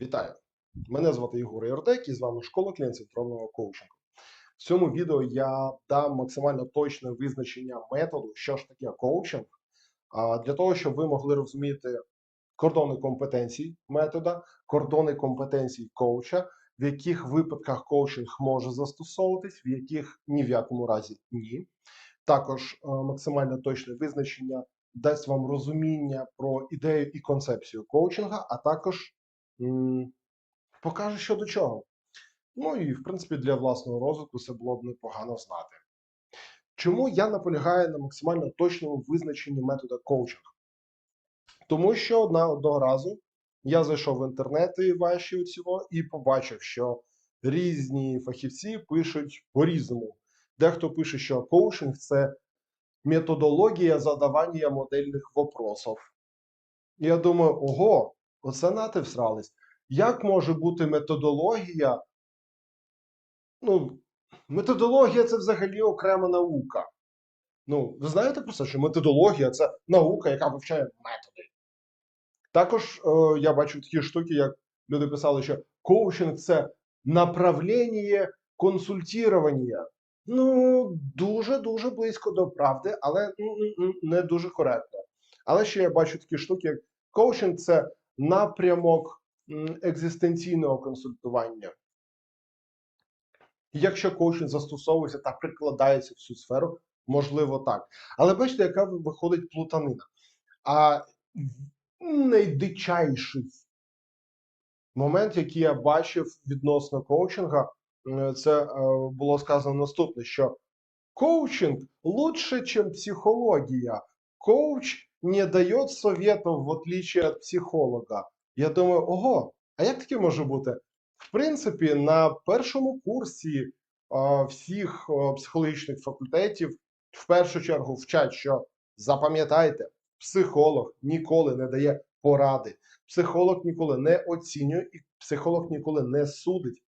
Вітаю! Мене звати Ігор Ярдек і з вами школа клієнт-центрованого коучингу. В цьому відео я дам максимально точне визначення методу, що ж таке коучинг, для того, щоб ви могли розуміти кордони компетенцій метода, кордони компетенцій коуча, в яких випадках коучинг може застосовуватись, в яких ні в якому разі ні. Також е, максимально точне визначення дасть вам розуміння про ідею і концепцію коучинга, а також покаже, що до чого. Ну і в принципі для власного розвитку це було б непогано знати. Чому я наполягаю на максимально точному визначенні метода коучинг? Тому що одного разу я зайшов в інтернети ваші оцього і побачив, що різні фахівці пишуть по-різному. Дехто пише, що коучинг це методологія задавання модельних вопросов. Я думаю, ого, оце нати всрались. Як може бути методологія? Ну, методологія це взагалі окрема наука. Ну, ви знаєте про це, що методологія це наука, яка вивчає методи. Також е, я бачу такі штуки, як люди писали, що коучинг це направлення консультування. Ну, дуже-дуже близько до правди, але не дуже коректно. Але ще я бачу такі штуки, як коучинг це напрямок екзистенційного консультування. Якщо коучинг застосовується та прикладається в цю сферу, можливо так. Але бачите, яка виходить плутанина. А найдичайший момент, який я бачив відносно коучинга, це е, було сказано наступне: що коучинг лучше, ніж психологія. Коуч не дає советов в отличие від психолога. Я думаю, ого, а як таке може бути? В принципі, на першому курсі а, всіх психологічних факультетів в першу чергу вчать, що запам'ятайте, психолог ніколи не дає поради, психолог ніколи не оцінює і психолог ніколи не судить.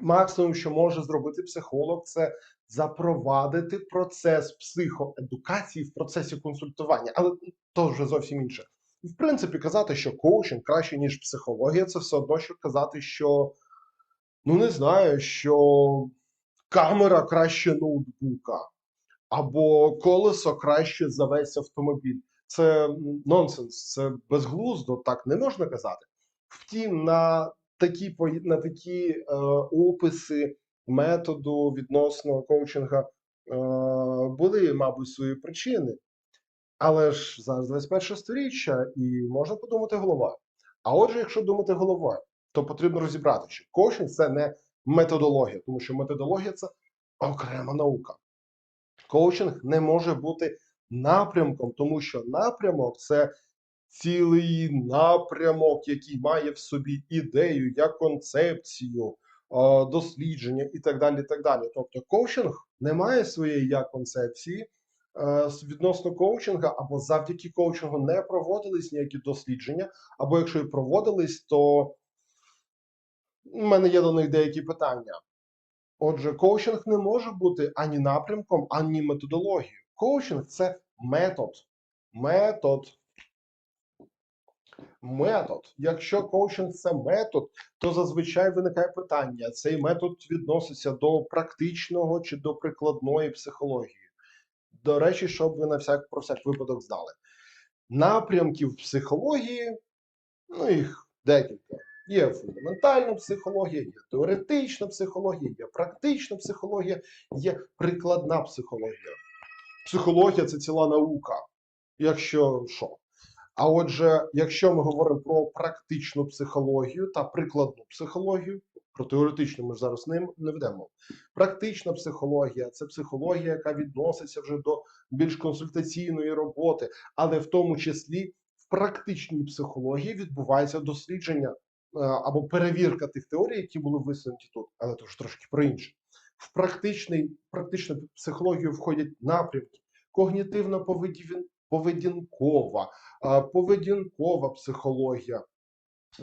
Максимум, що може зробити психолог, це запровадити процес психоедукації в процесі консультування, але то вже зовсім інше. В принципі, казати, що коучинг краще, ніж психологія, це все одно, що казати, що ну не знаю, що камера краще ноутбука, або колесо краще за весь автомобіль. Це нонсенс, це безглуздо, так не можна казати. Втім, на такі на такі е, описи методу відносно коучинга е, були, мабуть, свої причини. Але ж зараз 21 сторіччя, і можна подумати голова. А отже, якщо думати головою, то потрібно розібрати, що коучинг це не методологія, тому що методологія це окрема наука. Коучинг не може бути напрямком, тому що напрямок це цілий напрямок, який має в собі ідею, як концепцію, дослідження і так далі. так далі. Тобто, коучинг не має своєї як концепції. Відносно коучинга, або завдяки коучингу не проводились ніякі дослідження, або якщо і проводились, то в мене є до них деякі питання. Отже, коучинг не може бути ані напрямком, ані методологією. Коучинг це метод. Метод. Метод. Якщо коучинг це метод, то зазвичай виникає питання: цей метод відноситься до практичного чи до прикладної психології. До речі, щоб ви на всяк про всяк випадок знали. Напрямків психології, ну їх декілька. Є фундаментальна психологія, є теоретична психологія, є практична психологія, є прикладна психологія. Психологія це ціла наука. Якщо що. А отже, якщо ми говоримо про практичну психологію та прикладну психологію, про теоретичну ми ж зараз не, не ведемо. Практична психологія це психологія, яка відноситься вже до більш консультаційної роботи, але в тому числі в практичній психології відбувається дослідження е, або перевірка тих теорій, які були висунуті тут, але то ж трошки про інше. В практичний, практичну психологію входять напрямки, когнітивно-поведінкова, а, поведінкова психологія,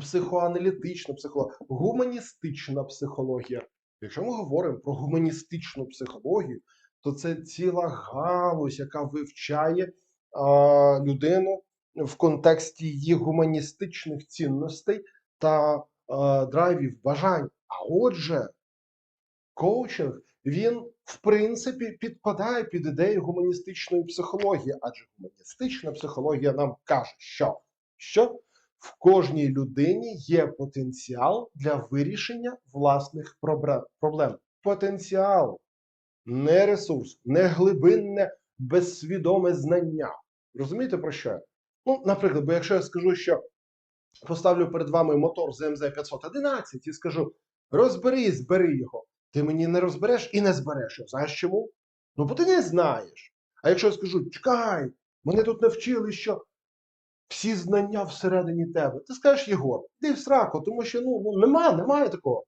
психоаналітична психологія, гуманістична психологія. Якщо ми говоримо про гуманістичну психологію, то це ціла галузь, яка вивчає а, людину в контексті її гуманістичних цінностей та е, драйвів, бажань. А отже, коучинг він в принципі підпадає під ідею гуманістичної психології, адже гуманістична психологія нам каже, що, що в кожній людині є потенціал для вирішення власних проблем. Потенціал, не ресурс, не глибинне, безсвідоме знання. Розумієте про що? Ну, наприклад, бо якщо я скажу, що поставлю перед вами мотор ЗМЗ 511 і скажу: розберись, збери його. Ти мені не розбереш і не збереш. Знаєш чому? Ну, бо ти не знаєш. А якщо я скажу, чекай, мене тут навчили, що всі знання всередині тебе, ти скажеш, Єгор, ти в сраку, тому що ну, ну нема, немає такого.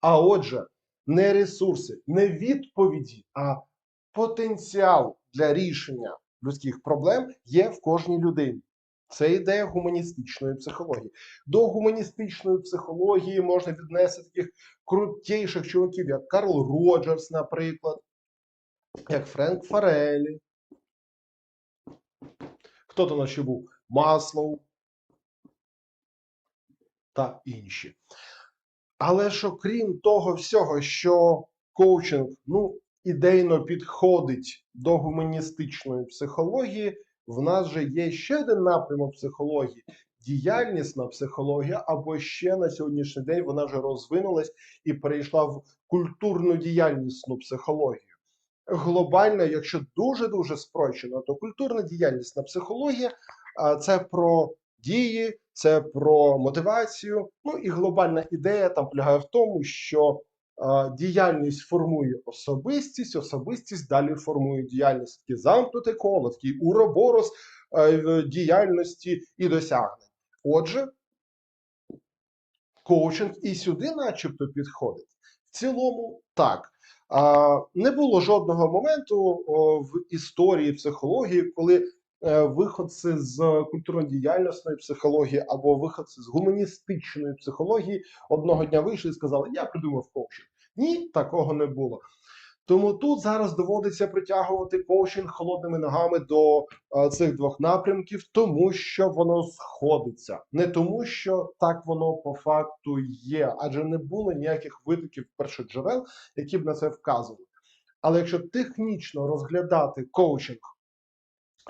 А отже, не ресурси, не відповіді, а потенціал для рішення людських проблем є в кожній людині. Це ідея гуманістичної психології. До гуманістичної психології можна віднести таких крутіших чуваків, як Карл Роджерс, наприклад, як Френк Фарелі. Хто то ще був? Маслоу та інші. Але ж окрім того всього, що коучинг ну, ідейно підходить до гуманістичної психології, в нас же є ще один напрямок психології діяльнісна психологія, або ще на сьогоднішній день вона вже розвинулась і перейшла в культурну діяльнісну психологію. Глобально, якщо дуже-дуже спрощено, то культурна діяльнісна психологія це про дії, це про мотивацію. Ну і глобальна ідея там полягає в тому, що діяльність формує особистість, особистість далі формує діяльність такий замкнуте коло, такий уроборос е, діяльності і досягнень. Отже, коучинг і сюди, начебто, підходить. В цілому, так. Не було жодного моменту в історії психології, коли виходці з культурно-діяльностної психології або виходці з гуманістичної психології одного дня вийшли і сказали: Я придумав коучинг. Ні, такого не було. Тому тут зараз доводиться притягувати коучинг холодними ногами до е, цих двох напрямків, тому що воно сходиться, не тому, що так воно по факту є, адже не було ніяких витоків першоджерел, які б на це вказували. Але якщо технічно розглядати коучинг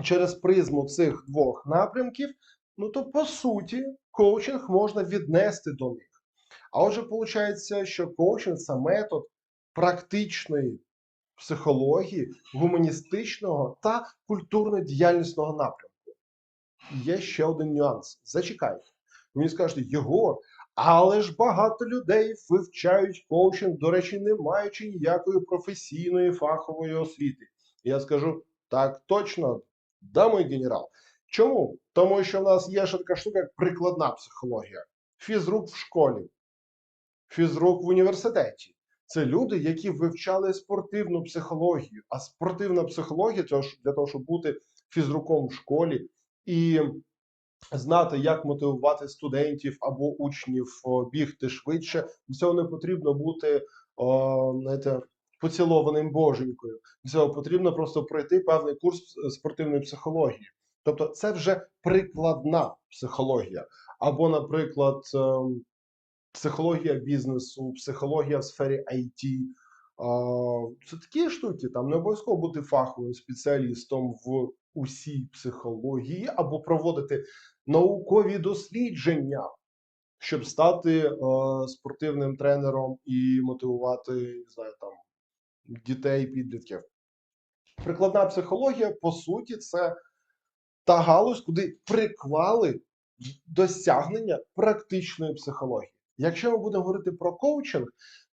через призму цих двох напрямків, ну то по суті коучинг можна віднести до них. А отже, виходить, що коучинг це метод практичної психології, гуманістичного та культурно-діяльнісного напрямку. Є ще один нюанс. Зачекайте. Ви мені скажете, Єгор, але ж багато людей вивчають коучинг, до речі, не маючи ніякої професійної фахової освіти. І я скажу так точно, да, мій генерал. Чому? Тому що в нас є ще така штука, як прикладна психологія. Фізрук в школі, фізрук в університеті. Це люди, які вивчали спортивну психологію. А спортивна психологія для того, щоб бути фізруком в школі і знати, як мотивувати студентів або учнів бігти швидше. Для цього не потрібно бути о, знаєте, поцілованим боженькою. Для цього потрібно просто пройти певний курс е, спортивної психології. Тобто, це вже прикладна психологія. Або, наприклад, ем, психологія бізнесу, психологія в сфері IT. Це такі штуки, там не обов'язково бути фаховим спеціалістом в усій психології, або проводити наукові дослідження, щоб стати е, спортивним тренером і мотивувати не знаю, там, дітей, підлітків. Прикладна психологія, по суті, це та галузь, куди приклали досягнення практичної психології. Якщо ми будемо говорити про коучинг,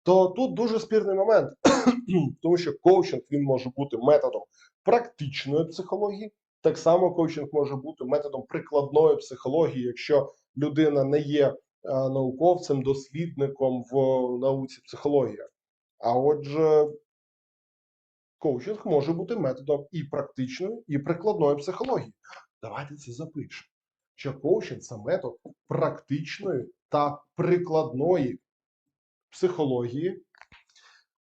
то тут дуже спірний момент, тому що коучинг він може бути методом практичної психології. Так само коучинг може бути методом прикладної психології, якщо людина не є е, науковцем, дослідником в науці психологія. А отже, коучинг може бути методом і практичної, і прикладної психології. Давайте це запишемо. Що коучинг це метод практичної та прикладної психології,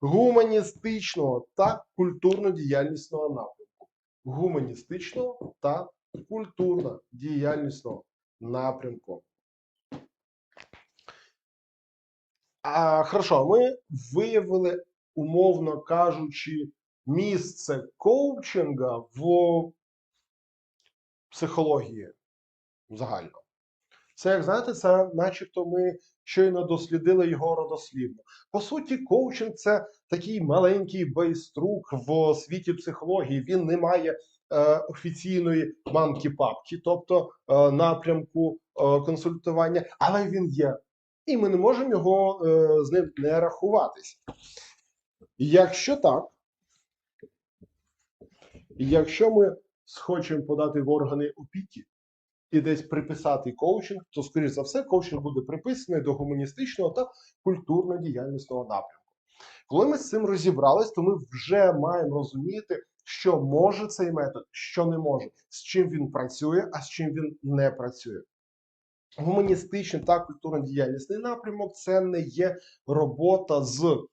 гуманістичного та культурно-діяльнісного напрямку. Гуманістичного та культурно-діяльнісного напрямку. А, хорошо, ми виявили, умовно кажучи, місце коучинга в психології загально. Це, як знаєте, це начебто ми щойно дослідили його родослівно. По суті, коучинг це такий маленький байструк в світі психології. Він не має е, офіційної мамки-папки, тобто е, напрямку е, консультування, але він є. І ми не можемо його е, з ним не рахуватись. Якщо так, якщо ми схочемо подати в органи опіки і десь приписати коучинг, то, скоріш за все, коучинг буде приписаний до гуманістичного та культурно-діяльностного напрямку. Коли ми з цим розібрались, то ми вже маємо розуміти, що може цей метод, що не може, з чим він працює, а з чим він не працює. Гуманістичний та культурно-діяльностний напрямок це не є робота з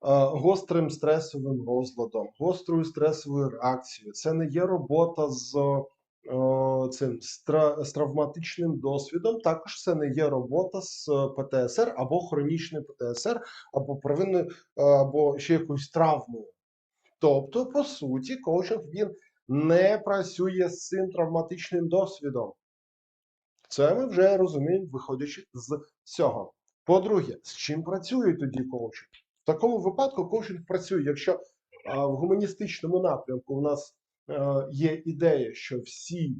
гострим стресовим розладом, гострою стресовою реакцією. Це не є робота з е, цим з, травматичним досвідом. Також це не є робота з ПТСР або хронічним ПТСР, або первинною, е, або ще якоюсь травмою. Тобто, по суті, коучинг він не працює з цим травматичним досвідом. Це ми вже розуміємо, виходячи з цього. По-друге, з чим працює тоді коучинг? В такому випадку коучинг працює, якщо в гуманістичному напрямку у нас е, є ідея, що всі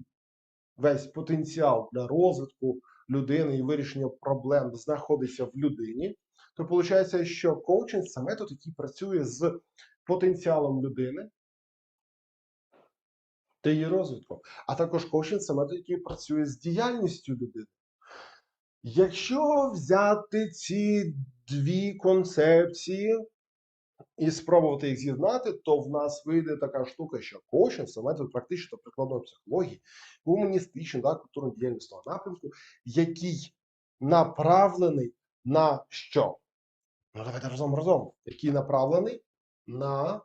весь потенціал для розвитку людини і вирішення проблем знаходиться в людині, то виходить, що коучинг це метод, який працює з потенціалом людини та її розвитком. А також коучинг це метод, який працює з діяльністю людини. Якщо взяти ці дві концепції і спробувати їх з'єднати, то в нас вийде така штука, що коучинг це метод практично прикладної психології, гуманістичного та культурно-діяльностного напрямку, який направлений на що? Ну, давайте разом разом. Який направлений на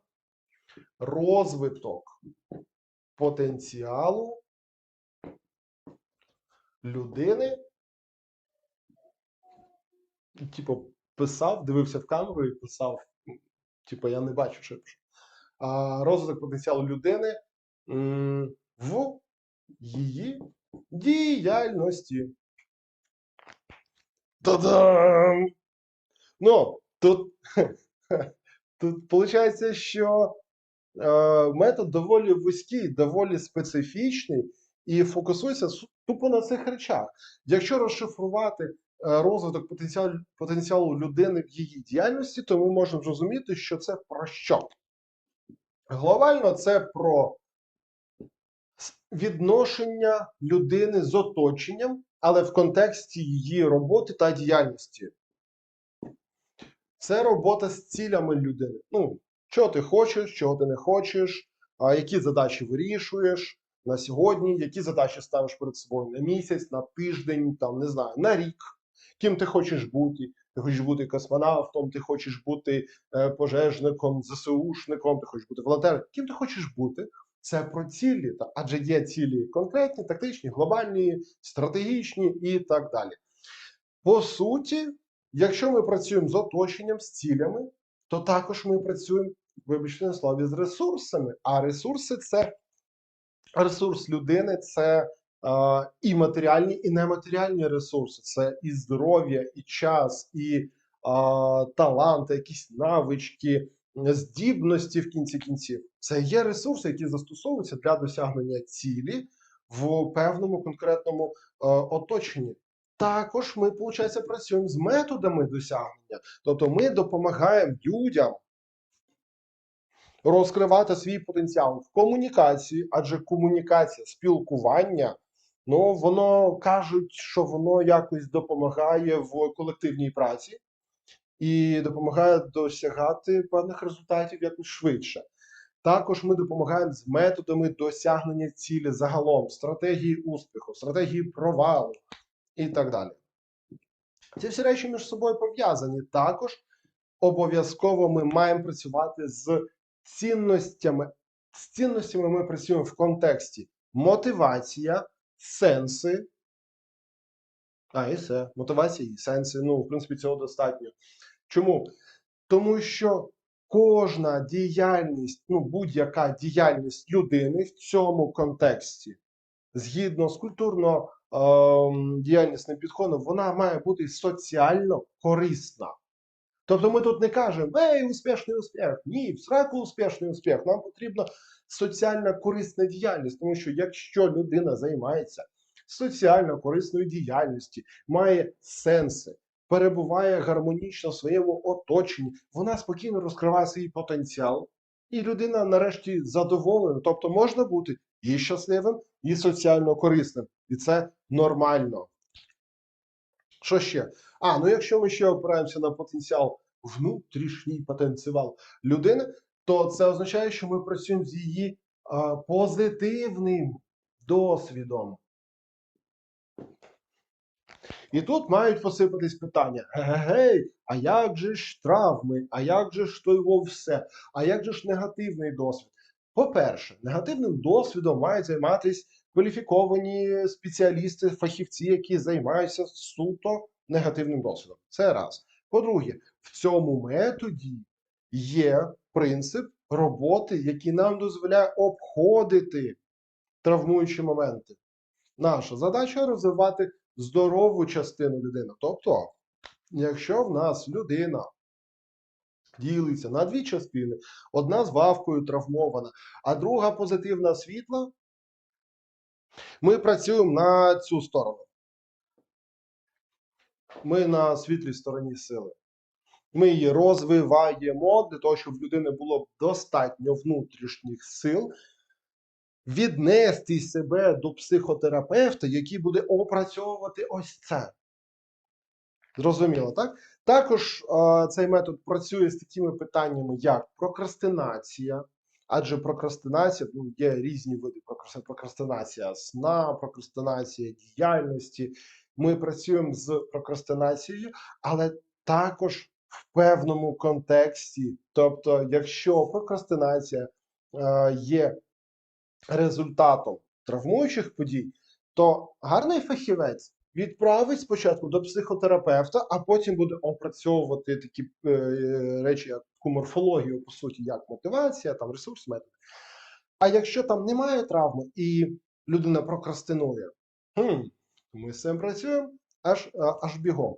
розвиток потенціалу людини. Типу, писав, дивився в камеру і писав. Типу, я не бачу, що я пишу. А, розвиток потенціалу людини в її діяльності. Та-дам! Ну, тут, тут виходить, що е, метод доволі вузький, доволі специфічний і фокусується тупо на цих речах. Якщо розшифрувати розвиток потенціалу, потенціалу людини в її діяльності, то ми можемо зрозуміти, що це про що. Глобально це про відношення людини з оточенням, але в контексті її роботи та діяльності. Це робота з цілями людини. Ну, що ти хочеш, чого ти не хочеш, а які задачі вирішуєш на сьогодні, які задачі ставиш перед собою на місяць, на тиждень, там не знаю, на рік. Ким ти хочеш бути? Ти хочеш бути космонавтом, ти хочеш бути е, пожежником, ЗСУшником, ти хочеш бути волонтером. Ким ти хочеш бути? Це про цілі, адже є цілі конкретні, тактичні, глобальні, стратегічні і так далі. По суті, якщо ми працюємо з оточенням, з цілями, то також ми працюємо, вибачте на слові, з ресурсами. А ресурси це ресурс людини, це і матеріальні, і нематеріальні ресурси. Це і здоров'я, і час, і таланти, якісь навички, здібності в кінці кінців. Це є ресурси, які застосовуються для досягнення цілі в певному конкретному оточенні. Також ми, виходить, працюємо з методами досягнення. Тобто ми допомагаємо людям розкривати свій потенціал в комунікації, адже комунікація, спілкування, ну воно кажуть, що воно якось допомагає в колективній праці і допомагає досягати певних результатів якось швидше. Також ми допомагаємо з методами досягнення цілі загалом, стратегії успіху, стратегії провалу і так далі. Ці всі речі між собою пов'язані. Також обов'язково ми маємо працювати з цінностями. З цінностями ми працюємо в контексті мотивація, сенси, А, і все. Мотивації, сенси. Ну, в принципі, цього достатньо. Чому? Тому що кожна діяльність, ну, будь-яка діяльність людини в цьому контексті, згідно з культурно ем, діяльнісним підходом, вона має бути соціально корисна. Тобто ми тут не кажемо, ей, успішний успіх. Ні, в сраку успішний успіх. Нам потрібна соціально корисна діяльність, тому що якщо людина займається соціально корисною діяльністю, має сенси, перебуває гармонічно в своєму оточенні, вона спокійно розкриває свій потенціал, і людина нарешті задоволена. Тобто можна бути і щасливим, і соціально корисним. І це нормально. Що ще? А, ну якщо ми ще опираємося на потенціал, внутрішній потенціал людини, то це означає, що ми працюємо з її позитивним досвідом. І тут мають посипатись питання: гей, а як же ж травми, а як же ж то його все, а як же ж негативний досвід? По-перше, негативним досвідом мають займатися кваліфіковані спеціалісти, фахівці, які займаються суто негативним досвідом. Це раз. По-друге, в цьому методі є принцип роботи, який нам дозволяє обходити травмуючі моменти. Наша задача розвивати здорову частину людини. Тобто, якщо в нас людина ділиться на дві частини, одна з вавкою травмована, а друга позитивна світла, ми працюємо на цю сторону. Ми на світлій стороні сили. Ми її розвиваємо для того, щоб в людини було достатньо внутрішніх сил віднести себе до психотерапевта, який буде опрацьовувати ось це. Зрозуміло, так? Також а, цей метод працює з такими питаннями, як прокрастинація, адже прокрастинація, ну, є різні види прокрас- прокрастинація сна, прокрастинація діяльності. Ми працюємо з прокрастинацією, але також в певному контексті. Тобто, якщо прокрастинація е, є результатом травмуючих подій, то гарний фахівець відправить спочатку до психотерапевта, а потім буде опрацьовувати такі е, речі, як морфологію, по суті, як мотивація, там ресурс метод. А якщо там немає травми і людина прокрастинує, хм, ми з цим працюємо аж, аж бігом.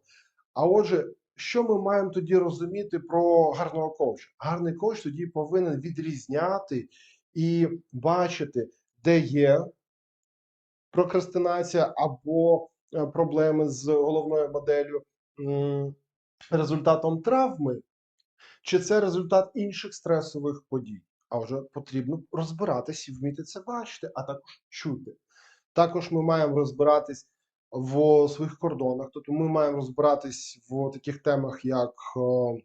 А отже, що ми маємо тоді розуміти про гарного коуча? Гарний коуч тоді повинен відрізняти і бачити, де є прокрастинація або е, проблеми з головною моделлю результатом травми, чи це результат інших стресових подій. А вже потрібно розбиратись і вміти це бачити, а також чути. Також ми маємо розбиратись в своїх кордонах, тобто ми маємо розбиратись в таких темах, як е,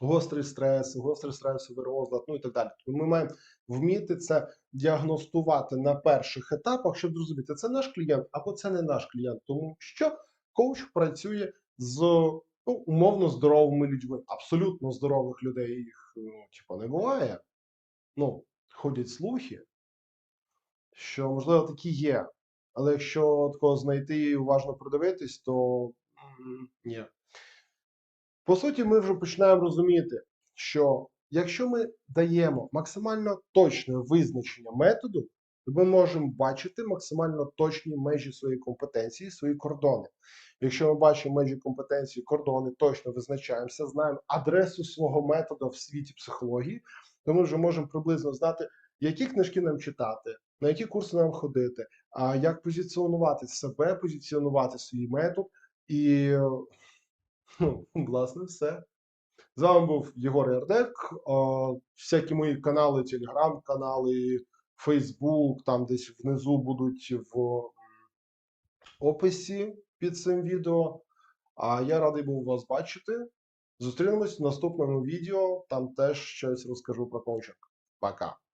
гострий стрес, гострий стресовий розлад, ну і так далі. Тобто ми маємо вміти це діагностувати на перших етапах, щоб зрозуміти, це наш клієнт або це не наш клієнт, тому що коуч працює з ну, умовно здоровими людьми, абсолютно здорових людей їх ну, типу, не буває. Ну, ходять слухи, що можливо такі є. Але якщо такого знайти і уважно продивитись, то ні. По суті, ми вже починаємо розуміти, що якщо ми даємо максимально точне визначення методу, то ми можемо бачити максимально точні межі своєї компетенції, свої кордони. Якщо ми бачимо межі компетенції, кордони, точно визначаємося, знаємо адресу свого методу в світі психології, то ми вже можемо приблизно знати, які книжки нам читати, на які курси нам ходити, а як позиціонувати себе, позиціонувати свій метод і Ну, власне, все. З вами був Єгор Ярдек. Всякі мої канали, телеграм-канали, Фейсбук, там десь внизу будуть в описі під цим відео. А я радий був вас бачити. Зустрінемось в наступному відео. Там теж щось розкажу про коучинг. Пока.